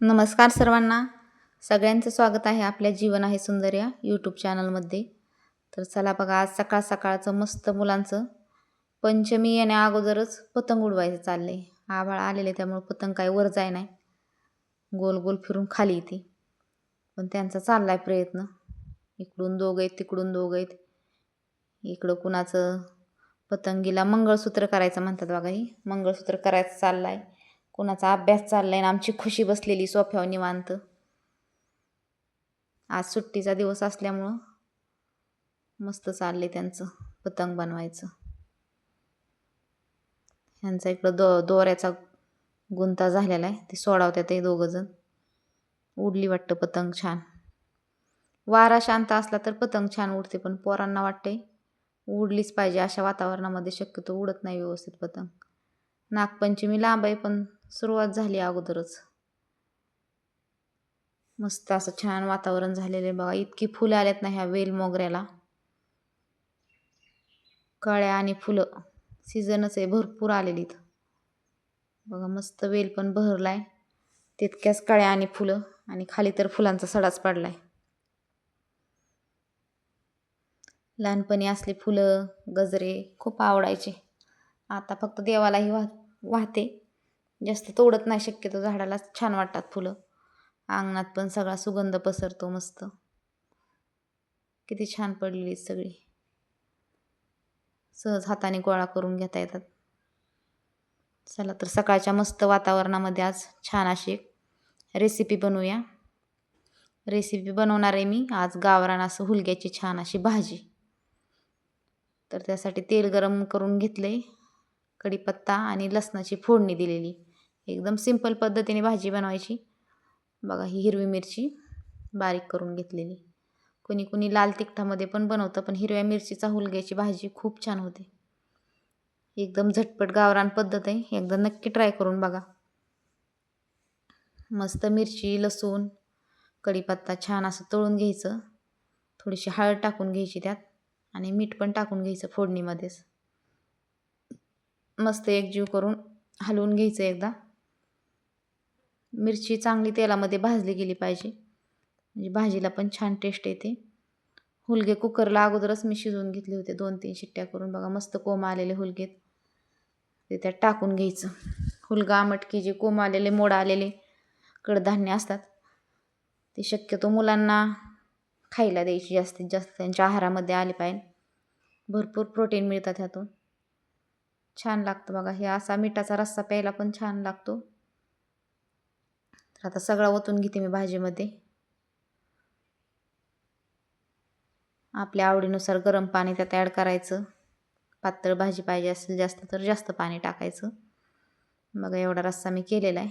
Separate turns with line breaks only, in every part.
नमस्कार सर्वांना. सगळ्यांचं स्वागत आहे आपल्या जीवन आहे सुंदर या यूट्यूब चॅनलमध्ये तर चला बघा आज सकाळ सकाळचं मस्त मुलांचं. पंचमी येण्या अगोदरच पतंग उडवायचं चाललं आहे आभाळ आलेले त्यामुळं पतंग काय वर जाय नाही. गोल गोल फिरून खाली येते. पण त्यांचा चालला आहे प्रयत्न. इकडून दोघं आहेत तिकडून दोघं आहेत. इकडं कुणाचं पतंगीला मंगळसूत्र करायचं म्हणतात बघा ही. मंगळसूत्र करायचं चाललं आहे कुणाचा अभ्यास चाललाय आणि आमची खुशी बसलेली सोफ्यावर निवांत. आज सुट्टीचा दिवस असल्यामुळं मस्त चाललंय त्यांचं पतंग बनवायचं. ह्यांचा इकडं दो दोऱ्याचा गुंता झालेला आहे. ते सोडावत्यात ते दोघं जण. उडली वाटतं पतंग छान. वारा शांत असला तर पतंग छान उडते पण पोरांना वाटते उडलीच पाहिजे. अशा वातावरणामध्ये शक्यतो उडत नाही व्यवस्थित पतंग. नागपंचमी लांब आहे पण सुरुवात झाली अगोदरच. मस्त असं छान वातावरण झालेलं आहे बघा. इतकी फुलं आल्यात ना ह्या वेल मोगऱ्याला. कळ्या आणि फुलं. सीझनच आहे भरपूर आलेलीत बघा मस्त वेल पण बहरलाय. तितक्याच कळ्या आणि फुलं आणि खाली तर फुलांचा सडाच पडलाय. लहानपणी असले फुलं गजरे खूप आवडायचे. आता फक्त देवालाही वाह वाहते. जास्त तोडत नाही शक्यतो झाडाला छान वाटतात फुलं. अंगणात पण सगळा सुगंध पसरतो मस्त. किती छान पडलेली सगळी. सहज हाताने गोळा करून घेता येतात. चला तर सकाळच्या मस्त वातावरणामध्ये आज छान अशी एक रेसिपी बनवूया. रेसिपी बनवणार आहे मी. आज गावरान असं हुलग्याची छान अशी भाजी. तर त्यासाठी तेल गरम करून घेतलं आहे कढीपत्ता आणि लसणाची फोडणी दिलेली. एकदम सिंपल पद्धतीने भाजी बनवायची. बघा ही हिरवी मिरची बारीक करून घेतलेली. कुणी कुणी लाल तिखटामध्ये पण बनवतं पण हिरव्या मिरचीचा हुलग्याची भाजी खूप छान होते. एकदम झटपट गावरान पद्धत आहे. एकदा नक्की ट्राय करून बघा. मस्त मिरची लसूण कढीपत्ता छान असं तळून घ्यायचं. थोडीशी हळद टाकून घ्यायची त्यात आणि मीठ पण टाकून घ्यायचं फोडणीमध्येच. मस्त एकजीव करून हलवून घ्यायचं एकदा. मिरची चांगली तेलामध्ये भाजली गेली पाहिजे. म्हणजे भाजीला पण छान टेस्ट येते. हुलगे कुकरला अगोदरच मी शिजवून घेतले होते दोन तीन शिट्ट्या करून. बघा मस्त कोम आलेले हुलगेत. ते त्यात टाकून घ्यायचं. हुलगा मटकी जे कोम आलेले मोड आलेले कडधान्य असतात ते शक्यतो मुलांना खायला द्यायची जास्तीत जास्त. त्यांच्या आहारामध्ये आले पाहिजे. भरपूर प्रोटीन मिळतात ह्यातून. छान लागतं बघा. हे असा मिठाचा रस्सा प्यायला पण छान लागतो. आता सगळा ओतून घेते मी भाजीमध्ये. आपल्या आवडीनुसार गरम पाणी त्यात ॲड करायचं. पातळ भाजी पाहिजे असेल जास्त तर जास्त पाणी टाकायचं. बघा एवढा रस्सा मी केलेला आहे.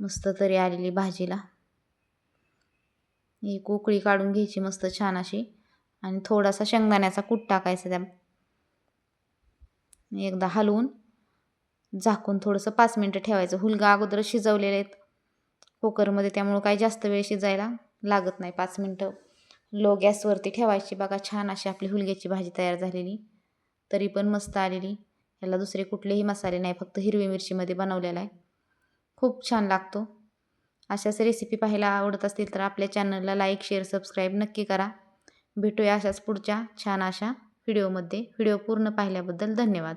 मस्त तरी आलेली भाजीला. एक उकळी काढून घ्यायची मस्त छान अशी. आणि थोडासा शेंगदाण्याचा कूट टाकायचा त्या. एकदा हलवून झाकून थोडंसं पाच मिनटं ठेवायचं. हुलगा अगोदर शिजवलेले आहेत. कुकरमध्ये त्यामुळं काही जास्त वेळ शिजायला लागत नाही पाच मिनटं. लो गॅसवरती ठेवायची. बघा छान अशी आपली हुलग्याची भाजी तयार झालेली. तरी पण मस्त आलेली. ह्याला दुसरे कुठलेही मसाले नाही फक्त हिरवी मिरचीमध्ये बनवलेला आहे. खूप छान लागतो. अशाच रेसिपी पाहायला आवडत असतील तर आपल्या चॅनलला लाईक शेअर सबस्क्राईब नक्की करा. भेटूया अशाच पुढच्या छान अशा व्हिडिओमध्ये व्हिडिओ पूर्ण पाहिल्याबद्दल धन्यवाद.